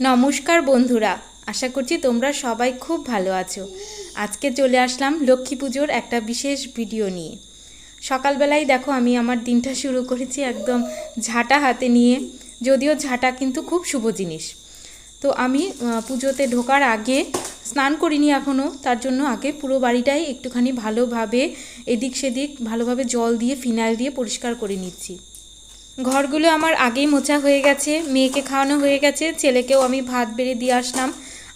নমস্কার বন্ধুরা, আশা করছি তোমরা সবাই খুব ভালো আছো। আজকে চলে আসলাম লক্ষ্মী পুজোর একটা বিশেষ ভিডিও নিয়ে। সকালবেলায় দেখো আমি আমার দিনটা শুরু করেছি একদম ঝাঁটা হাতে নিয়ে, যদিও ঝাঁটা কিন্তু খুব শুভ জিনিস। তো আমি পুজোতে ঢোকার আগে স্নান করিনি এখনও তার জন্য আগে পুরো বাড়িটাই একটুখানি ভালোভাবে এদিক সেদিক ভালোভাবে জল দিয়ে, ফিনাইল দিয়ে পরিষ্কার করে নিচ্ছি। ঘরগুলো আমার আগেই মোছা হয়ে গেছে, মেয়েকে খাওয়ানো হয়ে গেছে, ছেলেকেও আমি ভাত বেড়ে দিয়ে আসলাম।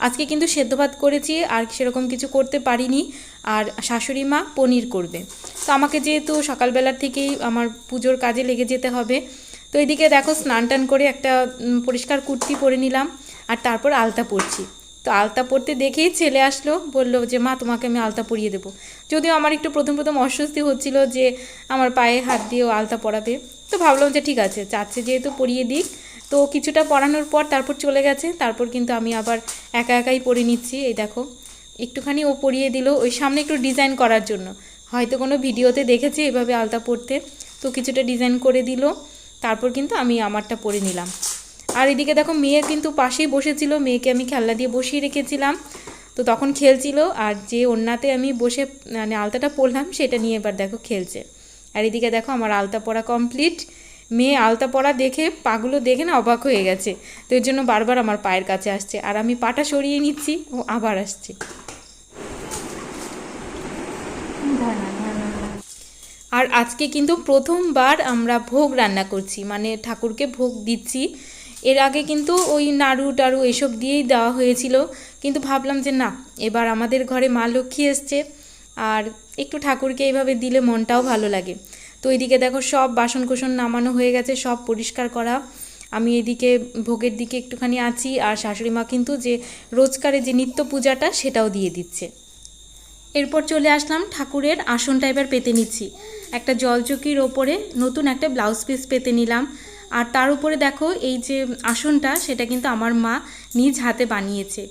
আজকে কিন্তু সেদ্ধ ভাত করেছি, আর সেরকম কিছু করতে পারিনি, আর শাশুড়ি মা পনির করবে। তো আমাকে যেহেতু সকালবেলার থেকেই আমার পুজোর কাজে লেগে যেতে হবে, তো এদিকে দেখো স্নান টান করে একটা পরিষ্কার কুর্তি পরে নিলাম, আর তারপর আলতা পরছি। তো আলতা পরতে দেখেই ছেলে আসলো, বলল যে, মা, তোমাকে আমি আলতা পরিয়ে দেবো। যদিও আমার একটু প্রথম প্রথম অস্বস্তি হচ্ছিল যে, আমার পায়ে হাত দিয়েও আলতা পরাবে। তো ভাবলাম যে, ঠিক আছে, চাচ্ছে যেহেতু পরিয়ে দিক। তো কিছুটা পরানোর পর তারপর চলে গেছে। তারপর কিন্তু আমি আবার একা একাই পরে নিচ্ছি, এই দেখো। একটুখানি ও পরিয়ে দিল ওই সামনে একটু ডিজাইন করার জন্য। হয়তো কোনো ভিডিওতে দেখেছি এভাবে আলতা পরতে। তো কিছুটা ডিজাইন করে দিল। তারপর কিন্তু আমি আমারটা পরে নিলাম। আর এদিকে দেখো মেয়ে কিন্তু পাশেই বসেছিল, মেয়েকে আমি খেলনা দিয়ে বসিয়ে রেখেছিলাম। তো তখন খেলছিল আর যে ওন্নাতে আমি বসে মানে আলতাটা পরলাম সেটা নিয়ে এবার দেখো খেলছে। আর এদিকে দেখো আমার আলতা পরা কমপ্লিট মেয়ে আলতা পরা দেখে, পাগুলো দেখে না অবাক হয়ে গেছে। তো এর জন্য বারবার আমার পায়ের কাছে আসছে। আর আমি পাটা সরিয়ে নিচ্ছি, ও আবার আসছে। আর আজকে কিন্তু প্রথমবার আমরা ভোগ রান্না করছি মানে ঠাকুরকে ভোগ দিচ্ছি। এর আগে কিন্তু ওই নাড়ু টাড়ু এসব দিয়েই দেওয়া হয়েছিল। কিন্তু ভাবলাম যে না, এবার আমাদের ঘরে মা লক্ষ্মী এসছে আর একটু ঠাকুরকে এইভাবে দিলে মনটাও ভালো লাগে। তো এইদিকে দেখো সব বাসন কোসন নামানো হয়ে গেছে, সব পরিষ্কার করা। আমি এদিকে ভোগের দিকে একটুখানি আছি আর শাশুড়ি মা কিন্তু যে রোজকারের যে নিত্য পূজাটা সেটাও দিয়ে দিচ্ছে। এরপর চলে আসলাম ঠাকুরের আসনটা এবার পেতে নিচ্ছি। একটা জলচকির ওপরে নতুন একটা ব্লাউজ পিস পেতে নিলাম। আর তার উপরে দেখো, এই যে আসনটা, সেটা কিন্তু আমার মা নিজ হাতে বানিয়েছে।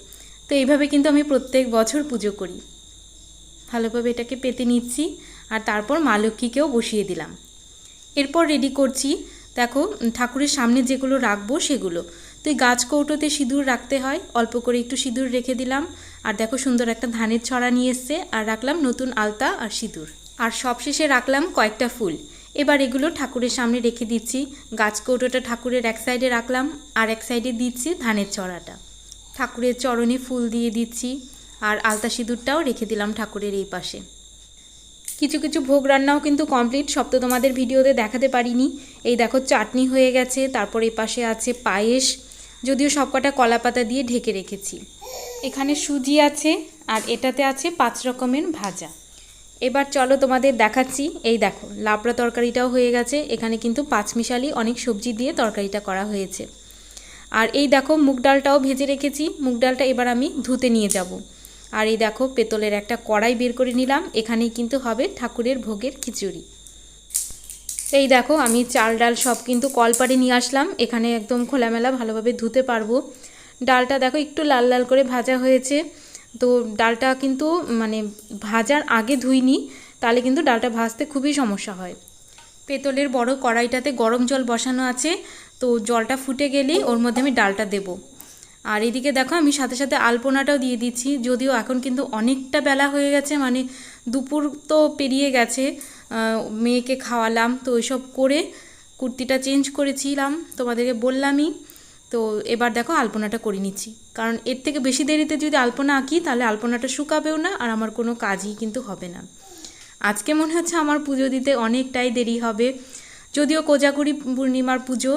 তো এইভাবে কিন্তু আমি প্রত্যেক বছর পুজো করি। ভালোভাবে এটাকে পেতে নিচ্ছি আর তারপর মা লক্ষ্মীকেও বসিয়ে দিলাম। এরপর রেডি করছি, দেখো, ঠাকুরের সামনে যেগুলো রাখব সেগুলো। তো এই গাছ কৌটোতে সিঁদুর রাখতে হয়, অল্প করে একটু সিঁদুর রেখে দিলাম। আর দেখো সুন্দর একটা ধানের ছড়া নিয়ে এসছে, আর রাখলাম নতুন আলতা আর সিঁদুর। আর সবশেষে রাখলাম কয়েকটা ফুল। এবার এগুলো ঠাকুরের সামনে রেখে দিচ্ছি। গাছ কৌটোটা ঠাকুরের এক সাইডে রাখলাম, আর এক সাইডে দিচ্ছি ধানের ছড়াটা। ঠাকুরের চরণে ফুল দিয়ে দিচ্ছি, আর আলতা সিঁদুরটাও রেখে দিলাম ঠাকুরের এই পাশে। কিছু কিছু ভোগ রান্নাও কিন্তু কমপ্লিট সব তো তোমাদের ভিডিওতে দেখাতে পারিনি। এই দেখো চাটনি হয়ে গেছে, তারপর এই পাশে আছে পায়েস যদিও সবকটা কলা পাতা দিয়ে ঢেকে রেখেছি। এখানে সুজি আছে আর এটাতে আছে পাঁচ রকমের ভাজা। এবার চলো তোমাদের দেখাচ্ছি। এই দেখো, লাবড়া তরকারিটাও হয়ে গেছে। এখানে কিন্তু পাঁচমিশালি অনেক সবজি দিয়ে তরকারিটা করা হয়েছে। আর এই দেখো, মুগ ডালটাও ভেজে রেখেছি। মুগ ডালটা এবার আমি ধুতে নিয়ে যাব। আর এই দেখো, পেতলের একটা কড়াই বের করে নিলাম। এখানেই কিন্তু হবে ঠাকুরের ভোগের খিচুড়ি। এই দেখো, আমি চাল ডাল সব কিন্তু কলপাড়ে নিয়ে আসলাম। এখানে একদম খোলামেলা ভালোভাবে ধুতে পারব। ডালটা দেখো, একটু লাল লাল করে ভাজা হয়েছে। তো ডালটা কিন্তু মানে ভাজার আগে ধুইনি, তাহলে কিন্তু ডালটা ভাজতে খুবই সমস্যা হয়। পেতলের বড় কড়াইটাতে গরম জল বসানো আছে, তো জলটা ফুটে গেলেই ওর মধ্যে আমি ডালটা দেব। আর এদিকে দেখো, আমি সাথে সাথে আলপনাটাও দিয়ে দিচ্ছি, যদিও এখন কিন্তু অনেকটা বেলা হয়ে গেছে মানে দুপুর তো পেরিয়ে গেছে। মেয়েকে খাওয়ালাম। তো ওইসব করে কুর্তিটা চেঞ্জ করেছিলাম, তোমাদেরকে বললামই। তো এবার দেখো আলপনাটা করে নিচ্ছি। কারণ এর থেকে বেশি দেরিতে যদি আলপনা আঁকি, তাহলে আলপনাটা শুকাবেও না আর আমার কোনো কাজই কিন্তু হবে না। আজকে মনে হচ্ছে আমার পুজো দিতে অনেকটাই দেরি হবে। যদিও কোজাগুড়ি পূর্ণিমার পুজো,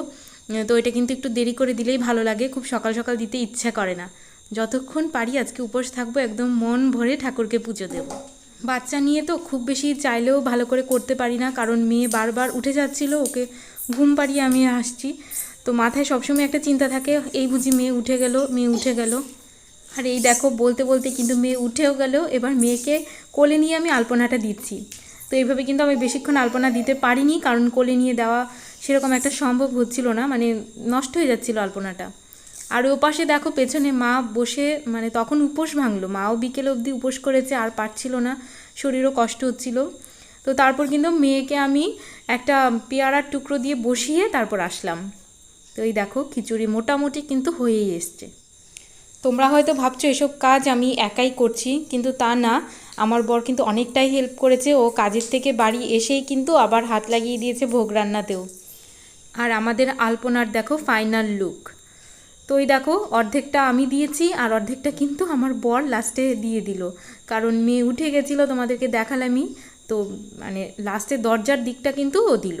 তো এটা কিন্তু একটু দেরি করে দিলেই ভালো লাগে। খুব সকাল সকাল দিতে ইচ্ছা করে না। যতক্ষণ পারি আজকে উপোস থাকব, একদম মন ভরে ঠাকুরকে পুজো দেব। বাচ্চা নিয়ে তো খুব বেশি চাইলেও ভালো করে করতে পারি না, কারণ মেয়ে বারবার উঠে যাচ্ছিল, ওকে ঘুম পাড়িয়ে আমি আসছি। তো মাথায় সবসময় একটা চিন্তা থাকে, এই বুঝি মেয়ে উঠে গেল, মেয়ে উঠে গেল। আর এই দেখো, বলতে বলতে কিন্তু মেয়ে উঠেও গেল, এবার মেয়েকে কোলে নিয়ে আমি আলপনাটা দিচ্ছি। তো এইভাবে কিন্তু আমি বেশিক্ষণ আলপনা দিতে পারিনি, কারণ কোলে নিয়ে দেওয়া সেরকম একটা সম্ভব হচ্ছিল না মানে নষ্ট হয়ে যাচ্ছিল আলপনাটা। আর ও পাশে দেখো পেছনে মা বসে মানে তখন উপোস ভাঙলো। মাও বিকেল অবধি উপোস করেছে, আর পারছিল না। শরীরও কষ্ট হচ্ছিল। তো তারপর কিন্তু মেয়েকে আমি একটা পেয়ারার টুকরো দিয়ে বসিয়ে তারপর আসলাম। তো এই দেখো, খিচুড়ি মোটামুটি কিন্তু হয়েই এসছে। তোমরা হয়তো ভাবছ, এসব কাজ আমি একাই করছি, কিন্তু তা না। আমার বর কিন্তু অনেকটাই হেল্প করেছে। ও কাজের থেকে বাড়ি এসেই কিন্তু আবার হাত লাগিয়ে দিয়েছে ভোগ রান্নাতেও। আর আমাদের আলপনার দেখো, ফাইনাল লুক। তো ওই দেখো, অর্ধেকটা আমি দিয়েছি আর অর্ধেকটা কিন্তু আমার বর লাস্টে দিয়ে দিল। কারণ মেয়ে উঠে গেছিল তোমাদেরকে দেখালামই, তো মানে লাস্টে দরজার দিকটা কিন্তু ও দিল।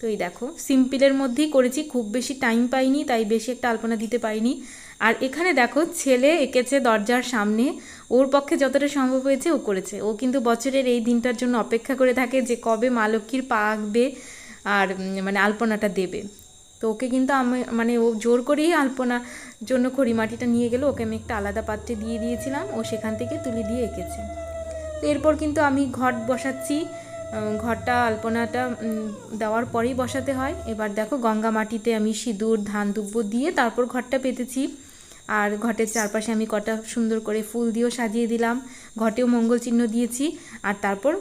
তো এই দেখো সিম্পলের মধ্যেই করেছি, খুব বেশি টাইম পাইনি, তাই বেশি একটা আলপনা দিতে পারিনি। আর এখানে দেখো, ছেলে এঁকেছে দরজার সামনে, ওর পক্ষে যতটা সম্ভব হয়েছে ও করেছে। ও কিন্তু বছরের এই দিনটার জন্য অপেক্ষা করে থাকে যে কবে মা লক্ষ্মীর পা আঁকবে আর মানে আলপনাটা দেবে। তো ওকে কিন্তু আমি মানে ও জোর করেই আলপনা জন্য খড়িমাটিটা নিয়ে গেলো। ওকে আমি একটা আলাদা পাত্রে দিয়ে দিয়েছিলাম। ও সেখান থেকে তুলে দিয়ে এঁকেছে। তো এরপর কিন্তু আমি ঘট বসাচ্ছি। ঘরটা আলপনাটা দেওয়ার পরেই বসাতে হয়। এবার দেখো গঙ্গা মাটিতে আমি সিঁদুর, ধান, দুব্বো দিয়ে তারপর ঘরটা পেতেছি। আর ঘটের চারপাশে আমি কটা সুন্দর করে ফুল দিয়েও সাজিয়ে দিলাম। ঘটেও মঙ্গল চিহ্ন দিয়েছি। আর তারপর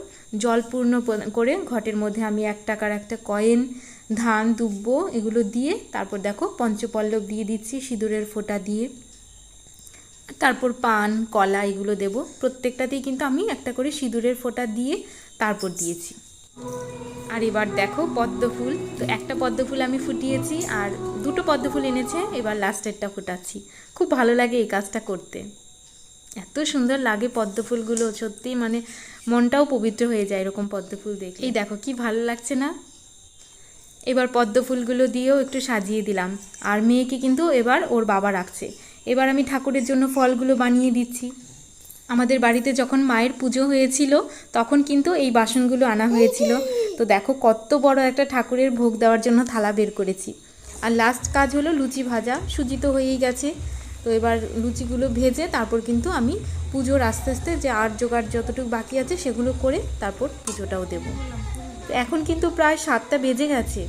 জল পূর্ণ করে ঘটের মধ্যে আমি এক টাকার একটা কয়েন ধান, দুব্বো এগুলো দিয়ে তারপর দেখো পঞ্চপল্লব দিয়ে দিচ্ছি সিঁদুরের ফোঁটা দিয়ে। তারপর পান, কলা এগুলো দেব। প্রত্যেকটাতেই কিন্তু আমি একটা করে সিঁদুরের ফোঁটা দিয়ে তারপর দিয়েছি। আর এবার দেখো পদ্ম ফুল। তো একটা পদ্ম ফুল আমি ফুটিয়েছি আর দুটো পদ্ম ফুল এনেছে, এবার লাস্টেরটা ফুটাচ্ছি। খুব ভালো লাগে এই কাজটা করতে। এত সুন্দর লাগে পদ্ম ফুলগুলো সত্যি মানে মনটাও পবিত্র হয়ে যায় এরকম পদ্ম ফুল দেখে এই দেখো কি ভালো লাগছে না? এবার পদ্ম ফুলগুলো দিয়েও একটু সাজিয়ে দিলাম। আর মেয়েকে কিন্তু এবার ওর বাবা রাখছে। এবার আমি ঠাকুরের জন্য ফলগুলো বানিয়ে দিচ্ছি। আমাদের বাড়িতে যখন মায়ের পুজো হয়েছিল, তখন কিন্তু এই বাসনগুলো আনা হয়েছিল। তো দেখো কত বড় একটা ঠাকুরের ভোগ দেওয়ার জন্য থালা বের করেছি। আর লাস্ট কাজ হলো লুচি ভাজা সুজি তো হয়েই গেছে। তো এবার লুচিগুলো ভেজে তারপর কিন্তু আমি পুজোর আস্তে আস্তে যে আর জোগাড় যতটুকু বাকি আছে সেগুলো করে তারপর পুজোটাও দেবো। এখন কিন্তু প্রায় সাতটা বেজে গেছে।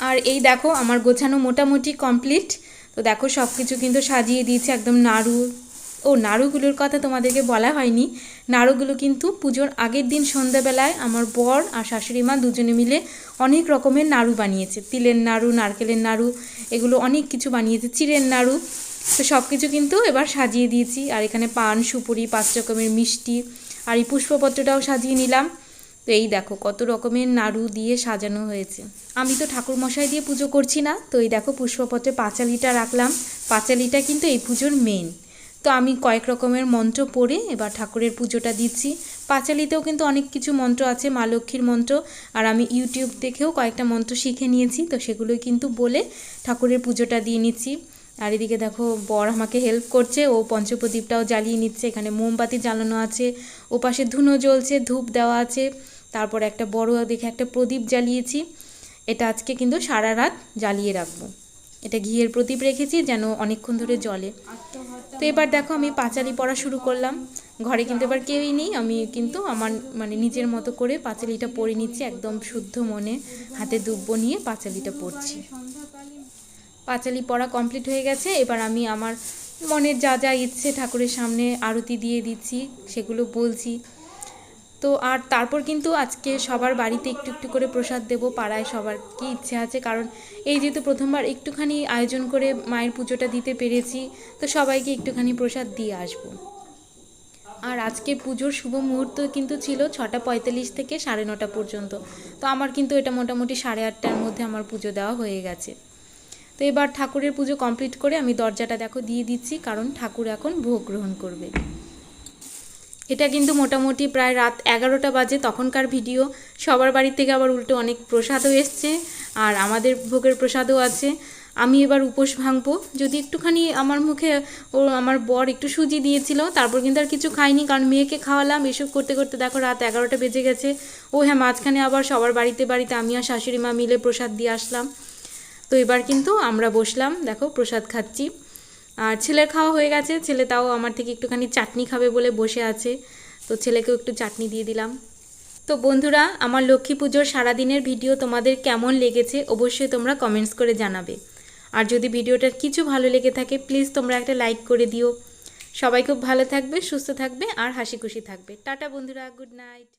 আর এই দেখো, আমার গোছানো মোটামুটি কমপ্লিট তো দেখো সব কিছু কিন্তু সাজিয়ে দিয়েছে একদম নাড়ু। ও, নাড়ুগুলোর কথা তোমাদেরকে বলা হয়নি। নাড়ুগুলো কিন্তু পুজোর আগের দিন সন্ধ্যাবেলায় আমার বর আর শাশুড়ি মা দুজনে মিলে অনেক রকমের নাড়ু বানিয়েছে। তিলের নাড়ু, নারকেলের নাড়ু, এগুলো অনেক কিছু বানিয়েছে। চিড়ের নাড়ু। তো সব কিছু কিন্তু এবার সাজিয়ে দিয়েছি। আর এখানে পান, সুপুরি পাঁচ রকমের মিষ্টি, আর এই পুষ্পপত্রটাও সাজিয়ে নিলাম। তো এই দেখো, কত রকমের নাড়ু দিয়ে সাজানো হয়েছে। আমি তো ঠাকুর মশাই দিয়ে পুজো করছি না, তো এই দেখো পুষ্পপত্রে পাঁচালিটা রাখলাম। পাঁচালিটা কিন্তু এই পুজোর মেন তো আমি কয়েক রকমের মন্ত্র পড়ে এবার ঠাকুরের পুজোটা দিচ্ছি। পাঁচালিতেও কিন্তু অনেক কিছু মন্ত্র আছে, মা লক্ষ্মীর মন্ত্র, আর আমি ইউটিউব দেখেও কয়েকটা মন্ত্র শিখে নিয়েছি, তো সেগুলোই কিন্তু বলে ঠাকুরের পুজোটা দিয়ে নিচ্ছি। আর এদিকে দেখো, বর আমাকে হেল্প করছে, ও পঞ্চপ্রদীপটাও জ্বালিয়ে নিচ্ছে, এখানে মোমবাতি জ্বালানো আছে ও পাশে ধুনো জ্বলছে, ধূপ দেওয়া আছে। তারপর একটা বড় দেখে একটা প্রদীপ জ্বালিয়েছি। এটা আজকে কিন্তু সারা রাত জ্বালিয়ে রাখব। এটা ঘিয়ের প্রদীপ রেখেছি যেন অনেকক্ষণ ধরে জলে তো এবার দেখো আমি পাঁচালি পড়া শুরু করলাম। ঘরে কিন্তু এবার কেউই নেই। আমি কিন্তু আমার মানে নিজের মতো করে পাঁচালিটা পড়ে নিচ্ছি একদম শুদ্ধ মনে। হাতে দুব্ব নিয়ে পাঁচালিটা পড়ছি। পাঁচালি পড়া কমপ্লিট হয়ে গেছে। এবার আমি আমার মনের যা যা ইচ্ছে ঠাকুরের সামনে আরতি দিয়ে দিচ্ছি, সেগুলো বলছি। তো আর তারপর কিন্তু আজকে সবার বাড়িতে একটু একটু করে প্রসাদ দেব, পাড়ায় সবার কি ইচ্ছে আছে, কারণ এই যেহেতু প্রথমবার একটুখানি আয়োজন করে মায়ের পুজোটা দিতে পেরেছি, তো সবাইকে একটুখানি প্রসাদ দিয়ে আসব। আর আজকে পুজোর শুভ মুহূর্ত কিন্তু ছিল ছটা পঁয়তাল্লিশ থেকে সাড়ে নটা পর্যন্ত, তো আমার কিন্তু এটা মোটামুটি সাড়ে আটটার মধ্যে আমার পুজো দেওয়া হয়ে গেছে। তো এবার ঠাকুরের পুজো কমপ্লিট করে আমি দরজাটা দেখো দিয়ে দিচ্ছি, কারণ ঠাকুর এখন ভোগ গ্রহণ করবে। এটা কিন্তু মোটামুটি প্রায় রাত এগারোটা বাজে তখনকার ভিডিও। সবার বাড়ি থেকে আবার উল্টো অনেক প্রসাদও এসছে আর আমাদের ভোগের প্রসাদও আছে। আমি এবার উপোস ভাঙবো। যদি একটুখানি আমার মুখে ও আমার বর একটু সুজি দিয়েছিল, তারপর কিন্তু আর কিছু খাইনি কারণ মেয়েকে খাওয়ালাম। এসব করতে করতে দেখো রাত এগারোটা বেজে গেছে। ও হ্যাঁ মাঝখানে আবার সবার বাড়িতে বাড়িতে আমি আর শাশুড়ি মা মিলে প্রসাদ দিয়ে আসলাম। তো এবার কিন্তু আমরা বসলাম। দেখো প্রসাদ খাচ্ছি। আর ছেলের খাওয়া হয়ে গেছে, ছেলে তাও আমার থেকে একটুখানি চাটনি খাবে বলে বসে আছে। তো ছেলেকেও একটু চাটনি দিয়ে দিলাম। তো বন্ধুরা, আমার লক্ষ্মী পুজোর সারাদিনের ভিডিও তোমাদের কেমন লেগেছে অবশ্যই তোমরা কমেন্টস করে জানাবে। আর যদি ভিডিওটার কিছু ভালো লেগে থাকে প্লিজ তোমরা একটা লাইক করে দিও। সবাই খুব ভালো থাকবে, সুস্থ থাকবে আর হাসি খুশি থাকবে। টাটা বন্ধুরা গুড নাইট